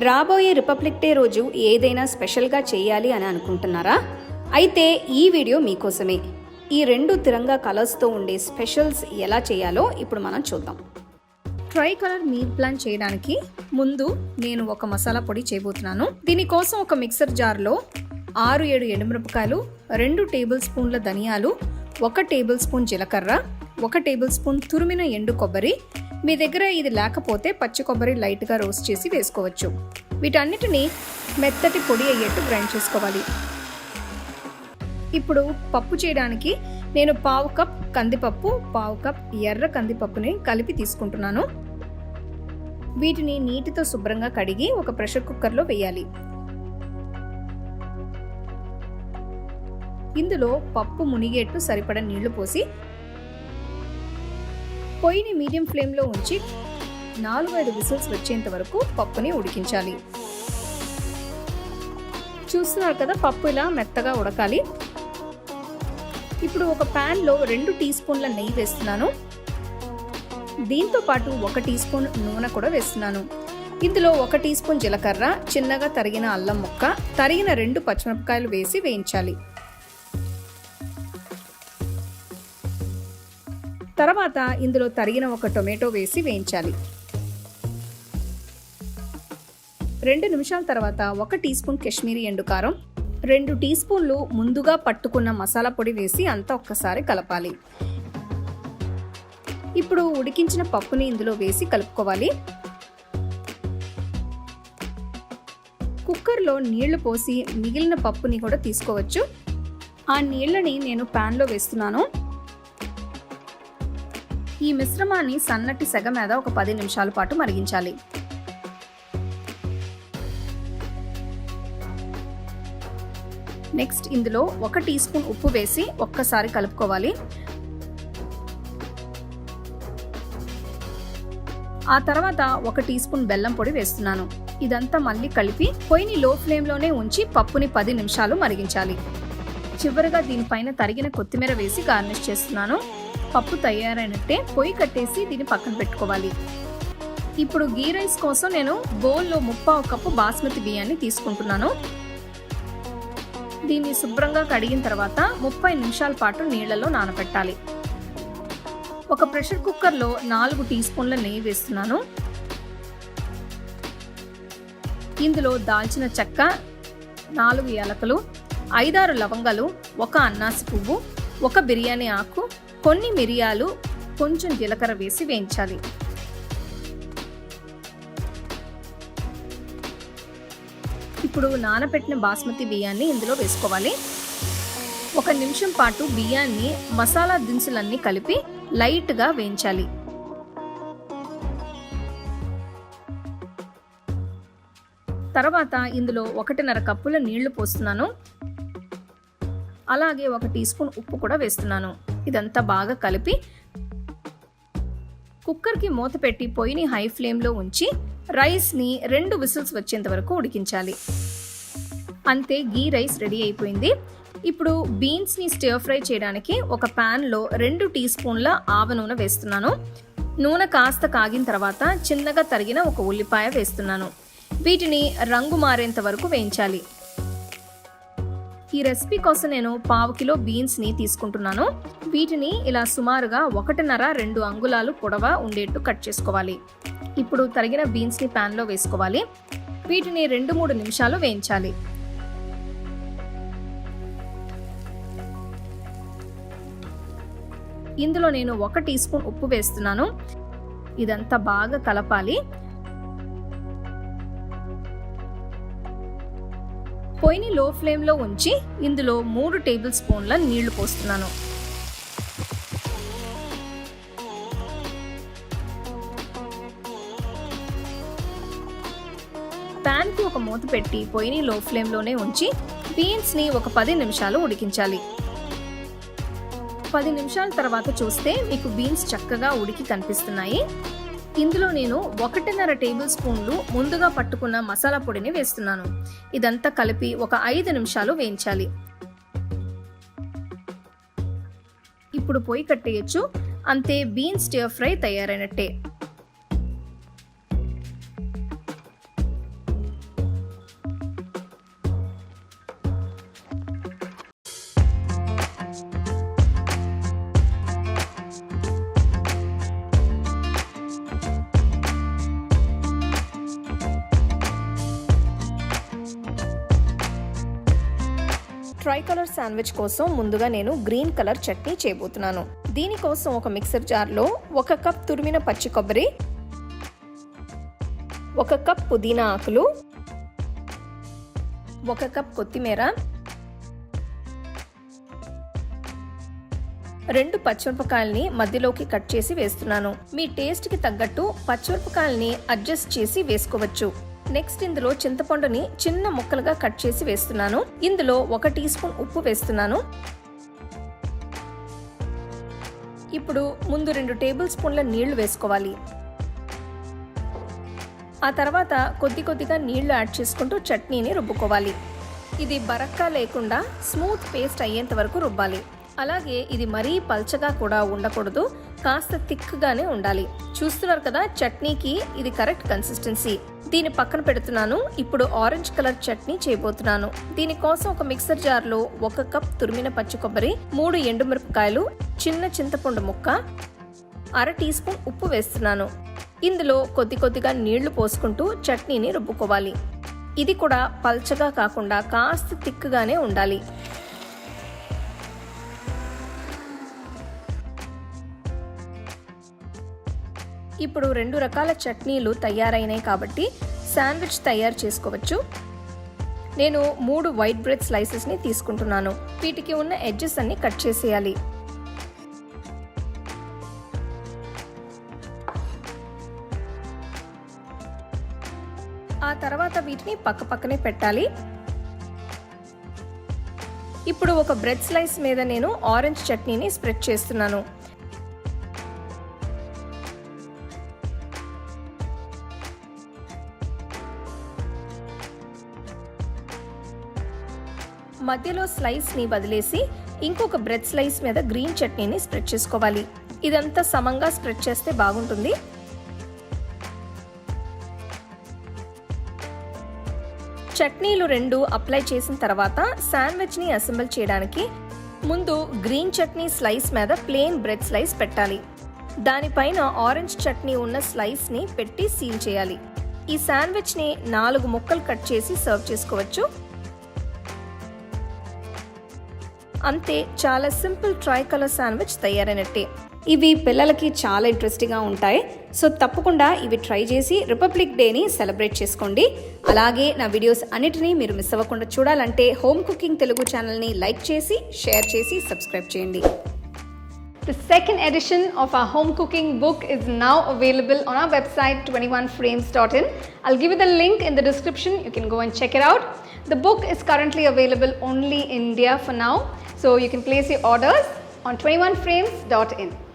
రాబోయే republic day రోజు ఏదైనా స్పెషల్గా చేయాలి అని అనుకుంటున్నారా? అయితే ఈ వీడియో మీకోసమే. ఈ రెండు తిరంగా కలర్స్తో ఉండే స్పెషల్స్ ఎలా చేయాలో ఇప్పుడు మనం చూద్దాం. ట్రై కలర్ మీట్ ప్లాన్ చేయడానికి ముందు నేను ఒక మసాలా పొడి చేయబోతున్నాను. దీనికోసం ఒక మిక్సర్ జార్లో ఆరు ఏడు ఎండుమిరపకాయలు రెండు టేబుల్ స్పూన్ల ధనియాలు ఒక టేబుల్ స్పూన్ జీలకర్ర ఒక టేబుల్ స్పూన్ తురిమిన ఎండు కొబ్బరి మీ దగ్గర ఇది లేకపోతే పచ్చి కొబ్బరి లైట్గా రోస్ట్ చేసి వేసుకోవచ్చు. వీటన్నిటిని మెత్తటి పొడి అయ్యేట్టు గ్రైండ్ చేసుకోవాలి. ఇప్పుడు పప్పు చేయడానికి నేను పావు కప్ కందిపప్పు పావు కప్ ఎర్ర కందిపప్పుని కలిపి తీసుకుంటున్నాను. వీటిని నీటితో శుభ్రంగా కడిగి ఒక ప్రెషర్ కుక్కర్లో వేయాలి. ఇందులో పప్పు మునిగేట్టు సరిపడ నీళ్ళు పోసి పొయ్యిని మీడియం ఫ్లేమ్లో ఉంచి నాలుగు ఐదు విసిల్స్ వచ్చేంత వరకు పప్పుని ఉడికించాలి. చూస్తున్నారు కదా పప్పు ఇలా మెత్తగా ఉడకాలి. ఇప్పుడు ఒక ప్యాన్లో రెండు టీ స్పూన్ల నెయ్యి వేస్తున్నాను. దీంతో పాటు ఒక టీ స్పూన్ నూనె కూడా వేస్తున్నాను. ఇందులో ఒక టీ స్పూన్ జీలకర్ర చిన్నగా తరిగిన అల్లం ముక్క తరిగిన రెండు పచ్చిమిరపకాయలు వేసి వేయించాలి. తర్వాత ఇందులో తరిగిన ఒక టొమాటో వేసి వేయించాలి. రెండు నిమిషాల తర్వాత ఒక టీ స్పూన్ కాశ్మీరీ ఎండుకారం రెండు టీ స్పూన్లు ముందుగా పట్టుకున్న మసాలా పొడి వేసి అంతా ఒక్కసారి కలపాలి. ఇప్పుడు ఉడికించిన పప్పుని ఇందులో వేసి కలుపుకోవాలి. కుక్కర్లో నీళ్ళు పోసి మిగిలిన పప్పుని కూడా తీసుకోవచ్చు. ఆ నీళ్ళని నేను ప్యాన్లో వేస్తున్నాను. ఈ మిశ్రమాన్ని సన్నటి సెగ మీద ఒక పది నిమిషాల పాటు మరిగించాలి. నెక్స్ట్ ఇందులో ఒక టీ స్పూన్ ఉప్పు వేసి ఒక్కసారి కలుపుకోవాలి. ఆ తర్వాత ఒక టీ స్పూన్ బెల్లం పొడి వేస్తున్నాను. ఇదంతా మళ్ళీ కలిపి పొయ్యిని లో ఫ్లేమ్లోనే ఉంచి పప్పుని పది నిమిషాలు మరిగించాలి. చివరిగా దీనిపైన తరిగిన కొత్తిమీర వేసి గార్నిష్ చేస్తున్నాను. పప్పు తయారైనట్టే పొయ్యి కట్టేసి దీన్ని పక్కన పెట్టుకోవాలి. ఇప్పుడు గీ రైస్ కోసం నేను బౌల్లో ముప్పావు కప్పు బాస్మతి బియ్యాన్ని తీసుకుంటున్నాను. దీన్ని శుభ్రంగా కడిగిన తర్వాత ముప్పై నిమిషాల పాటు నీళ్ళలో నానబెట్టాలి ఒక ప్రెషర్ కుక్కర్లో నాలుగు టీ స్పూన్ల నెయ్యి వేస్తున్నాను. ఇందులో దాల్చిన చెక్క నాలుగు యాలకులు ఐదారు లవంగాలు ఒక అన్నాసి పువ్వు ఒక బిర్యానీ ఆకు కొన్ని మిరియాలు కొంచెం జీలకర్ర వేసి వేయించాలి. ఇప్పుడు నానబెట్టిన బాస్మతి బియ్యాన్ని ఇందులో వేసుకోవాలి. ఒక నిమిషం పాటు బియ్యాన్ని మసాలా దినుసులన్నీ కలిపి లైట్గా వేయించాలి. తర్వాత ఇందులో ఒకటిన్నర కప్పుల నీళ్ళు పోస్తున్నాను. అలాగే ఒక టీ స్పూన్ ఉప్పు కూడా వేస్తున్నాను. ఇదంతా బాగా కలిపి కుక్కర్కి మూత పెట్టి పొయ్యిని హై ఫ్లేమ్లో ఉంచి రైస్ని రెండు విసిల్స్ వచ్చేంత వరకు ఉడికించాలి. అంతే గీ రైస్ రెడీ అయిపోయింది. ఇప్పుడు బీన్స్ని స్టిర్ ఫ్రై చేయడానికి ఒక ప్యాన్లో రెండు టీ స్పూన్ల ఆవ నూనె వేస్తున్నాను. నూనె కాస్త కాగిన తర్వాత చిన్నగా తరిగిన ఒక ఉల్లిపాయ వేస్తున్నాను. వీటిని రంగు మారేంత వరకు వేయించాలి. ఈ రెసిపీ కోసం నేను పావు కిలో బీన్స్ని తీసుకుంటున్నాను. వీటిని ఇలా సుమారుగా ఒకటిన్నర రెండు అంగుళాలు పొడవ ఉండేట్టు కట్ చేసుకోవాలి. ఇప్పుడు తరిగిన బీన్స్ని ప్యాన్లో వేసుకోవాలి. వీటిని రెండు మూడు నిమిషాలు వేయించాలి. ఇందులో నేను ఒక టీ స్పూన్ ఉప్పు వేస్తున్నాను. ఇదంతా బాగా కలపాలి. పొయ్యిని లో ఫ్లేమ్లో ఉంచి ఇందులో మూడు టేబుల్ స్పూన్ల నీళ్ళు పోస్తున్నాను. ప్యాన్కి ఒక మూత పెట్టి పొయ్యిని లో ఫ్లేమ్లోనే ఉంచి బీన్స్ని ఒక పది నిమిషాలు ఉడికించాలి. పది నిమిషాల తర్వాత చూస్తే మీకు బీన్స్ చక్కగా ఉడికి కనిపిస్తున్నాయి. ఇందులో నేను ఒకటిన్నర టేబుల్ స్పూన్లు ముందుగా పట్టుకున్న మసాలా పొడిని వేస్తున్నాను. ఇదంతా కలిపి ఒక ఐదు నిమిషాలు వేయించాలి. ఇప్పుడు పొయ్యి కట్టేయచ్చు. అంతే బీన్స్ స్టియర్ ఫ్రై తయారైనట్టే. ట్రై కలర్ శాండ్విచ్ కోసం ముందుగా నేను గ్రీన్ కలర్ చట్నీ చేయబోతున్నాను. దీనికోసం ఒక మిక్సర్ జార్లో ఒక కప్ తురిమిన పచ్చి కొబ్బరి ఒక కప్ పుదీనా ఆకులు ఒక కప్ కొత్తిమీర రెండు పచ్చిమిరపకాయల్ని మధ్యలోకి కట్ చేసి వేస్తున్నాను. మీ టేస్ట్కి తగ్గట్టు పచ్చిమిరపకాయల్ని అడ్జస్ట్ చేసి వేసుకోవచ్చు. నెక్స్ట్ ఇందులో చింతపండుని చిన్న ముక్కలుగా కట్ చేసి వేస్తున్నాను. ఇందులో ఒక టీ స్పూన్ ఉప్పు వేస్తున్నాను. ఇప్పుడు ముందు రెండు టేబుల్ స్పూన్ల నీళ్ళు వేసుకోవాలి. ఆ తర్వాత కొద్ది కొద్దిగా నీళ్ళు యాడ్ చేసుకుంటూ చట్నీని రుబ్బుకోవాలి. ఇది బరక్కా లేకుండా స్మూత్ పేస్ట్ అయ్యేంత వరకు రుబ్బాలి. అలాగే ఇది మరీ పల్చగా కూడా ఉండకూడదు కాస్త థిక్గానే ఉండాలి. చూస్తున్నారు కదా చట్నీకి ఇది కరెక్ట్ కన్సిస్టెన్సీ. దీని పక్కన పెడుతున్నాను ఇప్పుడు ఆరెంజ్ కలర్ చట్నీ చేయబోతున్నాను. దీనికోసం ఒక మిక్సర్ జార్లో ఒక కప్ తురిమిన పచ్చి కొబ్బరి మూడు ఎండుమిరపకాయలు చిన్న చింతపండు ముక్క అర టీ స్పూన్ ఉప్పు వేస్తున్నాను. ఇందులో కొద్ది కొద్దిగా నీళ్ళు పోసుకుంటూ చట్నీని రుబ్బుకోవాలి. ఇది కూడా పల్చగా కాకుండా కాస్త తిక్కుగానే ఉండాలి. ఇప్పుడు రెండు రకాల చట్నీలు తయారైనాయి కాబట్టి శాండ్విచ్ తయారు చేసుకోవచ్చు. నేను మూడు వైట్ బ్రెడ్ స్లైసెస్ని తీసుకుంటున్నాను. వీటికి ఉన్న ఎడ్జెస్ అన్ని కట్ చేసేయాలి. ఆ తర్వాత వీటిని పక్క పక్కనే పెట్టాలి. ఇప్పుడు ఒక బ్రెడ్ స్లైస్ మీద నేను ఆరెంజ్ చట్నీని స్ప్రెడ్ చేస్తున్నాను. మధ్యలో స్లైస్ని వదిలేసి ఇంకొక బ్రెడ్ స్లైస్ మీద గ్రీన్ చట్నీని స్ప్రెడ్ చేసుకోవాలి. ఇదంతా సమంగా స్ప్రెడ్ చేస్తే బాగుంటుంది. చట్నీలు రెండు అప్లై చేసిన తర్వాత శాండ్విచ్ని అసెంబుల్ చేయడానికి ముందు గ్రీన్ చట్నీ స్లైస్ మీద ప్లెయిన్ బ్రెడ్ స్లైస్ పెట్టాలి. దానిపైన ఆరెంజ్ చట్నీ ఉన్న స్లైస్ని పెట్టి సీల్ చేయాలి. ఈ శాండ్విచ్ని నాలుగు ముక్కలు కట్ చేసి సర్వ్ చేసుకోవచ్చు. అంతే చాలా సింపుల్ ట్రై కలర్ శాండ్విచ్ తయారైనట్టే ఇవి పిల్లలకి చాలా ఇంట్రెస్టింగ్గా ఉంటాయి. సో తప్పకుండా ఇవి ట్రై చేసి రిపబ్లిక్ డేని సెలబ్రేట్ చేసుకోండి. అలాగే నా వీడియోస్ అన్నిటినీ మీరు మిస్ అవ్వకుండా చూడాలంటే హోమ్ కుకింగ్ తెలుగు ఛానల్ని లైక్ చేసి షేర్ చేసి సబ్స్క్రైబ్ చేయండి. The second edition of a home cooking book is now available on a website twenty one frames dot in I'll give the link in the description you can go and check it out the book is currently available only India for now so you can place your orders on 21frames.in.